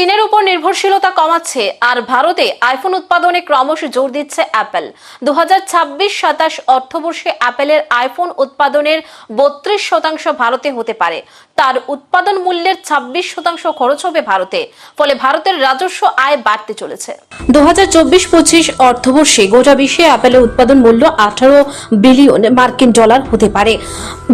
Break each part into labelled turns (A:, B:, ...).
A: চীনের উপর নির্ভরশীলতা কমাচ্ছে, আর ভারতে আইফোন উৎপাদনে ক্রমশ জোর দিচ্ছে অ্যাপল। দু হাজার ছাব্বিশ সাতাশ অর্থবর্ষে অ্যাপেলের আইফোন উৎপাদনের বত্রিশ শতাংশ ভারতে হতে পারে। তার উৎপাদন মূল্যের ছাব্বিশ শতাংশ খরচ হবে ভারতে, ফলে ভারতের রাজস্ব আয় বাড়তে চলেছে। দু হাজার চব্বিশ পঁচিশ অর্থবর্ষে গোটা বিশ্বে অ্যাপেলের উৎপাদন মূল্য আঠারো বিলিয়ন মার্কিন ডলার হতে পারে।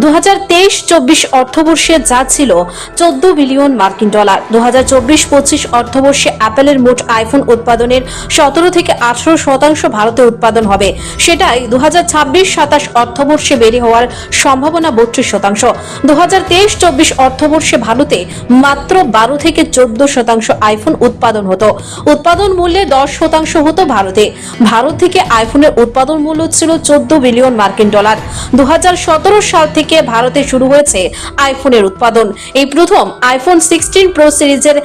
A: দু হাজার তেইশ চব্বিশ অর্থবর্ষে যা ছিল চোদ্দ বিলিয়ন মার্কিন ডলার। দু হাজার চব্বিশ পঁচিশ অর্থবর্ষে অ্যাপেলের মোট আইফোন উৎপাদনের সতেরো থেকে আঠারো শতাংশ ভারতে উৎপাদন হবে। সেটাই দু হাজার ছাব্বিশ সাতাশ অর্থবর্ষে বেড়ে হওয়ার সম্ভাবনা বত্রিশ শতাংশ। দু হাজার তেইশ চব্বিশ অর্থবর্ষে ভারতে মাত্র বারো থেকে চোদ্দ শতাংশ আইফোন উৎপাদন হতো। উৎপাদন মূল্যে দশ শতাংশ হতো ভারতে। ভারত থেকে আইফোনের উৎপাদন মূল্য ছিল চোদ্দ বিলিয়ন মার্কিন ডলার। দু হাজার সতেরো সাল থেকে ভারতে শুরু হয়েছে আইফোনের উৎপাদন। এই প্রথম আইফোন সিক্সটিন প্রো সিরিজের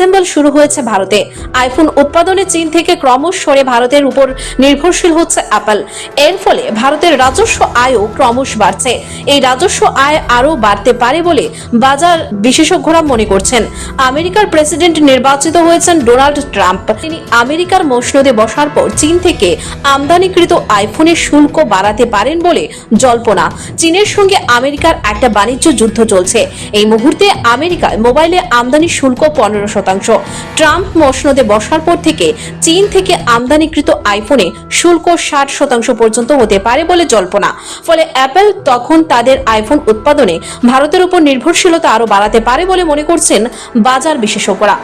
A: অ্যাসেম্বল শুরু হয়েছে ভারতে। আইফোন উৎপাদনে চীন থেকে ক্রমশ সরে ভারতের উপর নির্ভরশীল হচ্ছে অ্যাপল। এর ফলে ভারতের রাজস্ব আয়ও ক্রমশ বাড়ছে। এই রাজস্ব আয় আরও বাড়তে পারে বলে বাজার বিশেষজ্ঞরা মনে করছেন। আমেরিকার প্রেসিডেন্ট নির্বাচিত হয়েছেন ডোনাল্ড ট্রাম্প। তিনি আমেরিকার মসনদে বসার পর চীন থেকে আমদানিকৃত আইফোনের শুল্ক বাড়াতে পারেন বলে জল্পনা। চীনের সঙ্গে আমেরিকার একটা বাণিজ্য যুদ্ধ চলছে। এই মুহূর্তে আমেরিকায় মোবাইলে আমদানি শুল্ক পনেরো শতাংশ ট্রাম্প মসনদে বসার পর থেকে চীন থেকে আমদানিকৃত আইফোনে শুল্ক ষাট শতাংশ পর্যন্ত হতে পারে বলে জল্পনা। ফলে অ্যাপেল তখন তাদের আইফোন উৎপাদনে ভারতের উপর নির্ভরশীলতা আরও বাড়াতে পারে বলে মনে করছেন বাজার বিশেষজ্ঞরা।